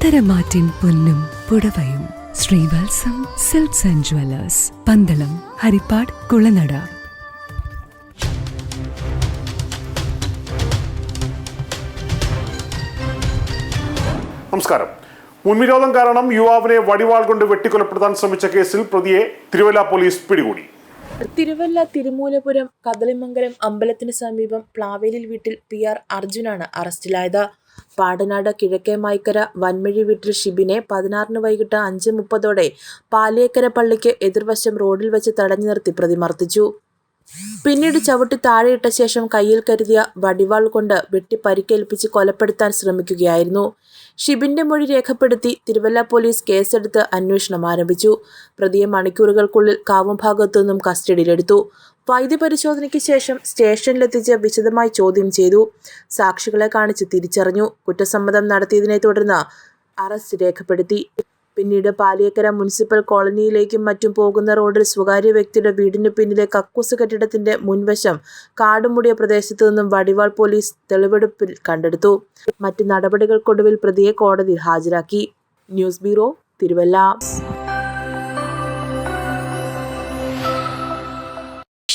പത്തരമാറ്റിൻ പൊന്നും പുടവയും. Srivatsam silks and jewellers Pandalam Harippad Kulanada. നമസ്കാരം. മുൻവിരോധം കാരണം യുവാവിനെ വടിവാൾ കൊണ്ട് വെട്ടിക്കൊലപ്പെടുത്താൻ ശ്രമിച്ച കേസിൽ പ്രതിയെ തിരുവല്ല പോലീസ് പിടികൂടി. തിരുവല്ല തിരുമൂലപുരം കദളിമംഗലം അമ്പലത്തിന് സമീപം പ്ലാവേലിൽ വീട്ടിൽ പി ആർ അർജുനാണ് അറസ്റ്റിലായത്. പാടനാട് കിഴക്കേ മായ്ക്കര വൻമഴി വീട്ടിൽ ഷിബിനെ പതിനാറിന് വൈകിട്ട് അഞ്ച് മുപ്പതോടെ പാലിയേക്കര പള്ളിക്ക് എതിർവശം റോഡിൽ വെച്ച് തടഞ്ഞു നിർത്തി പ്രതിമർദ്ദിച്ചു. പിന്നീട് ചവിട്ടി താഴെയിട്ട ശേഷം കയ്യിൽ കരുതിയ വടിവാൾ കൊണ്ട് വെട്ടി പരിക്കേൽപ്പിച്ച് കൊലപ്പെടുത്താൻ ശ്രമിക്കുകയായിരുന്നു. ഷിബിന്റെ മൊഴി രേഖപ്പെടുത്തി തിരുവല്ല പോലീസ് കേസെടുത്ത് അന്വേഷണം ആരംഭിച്ചു. പ്രതിയെ മണിക്കൂറുകൾക്കുള്ളിൽ കാവും ഭാഗത്തു നിന്നും കസ്റ്റഡിയിലെടുത്തു. വൈദ്യ പരിശോധനയ്ക്ക് ശേഷം സ്റ്റേഷനിലെത്തിച്ച് വിശദമായി ചോദ്യം ചെയ്തു. സാക്ഷികളെ കാണിച്ച് തിരിച്ചറിഞ്ഞു. കുറ്റസമ്മതം നടത്തിയതിനെ തുടർന്ന് അറസ്റ്റ് രേഖപ്പെടുത്തി. പിന്നീട് പാലിയക്കര മുനിസിപ്പൽ കോളനിയിലേക്കും മറ്റും പോകുന്ന റോഡിൽ സ്വകാര്യ വ്യക്തിയുടെ വീടിന് പിന്നിലെ കക്കൂസ് കെട്ടിടത്തിന്റെ മുൻവശം കാടുമൂടിയ പ്രദേശത്തു നിന്നും വടിവാൾ പോലീസ് തെളിവെടുപ്പിൽ കണ്ടെടുത്തു. മറ്റ് നടപടികൾക്കൊടുവിൽ പ്രതിയെ കോടതിയിൽ ഹാജരാക്കി. News bureau Thiruvalla.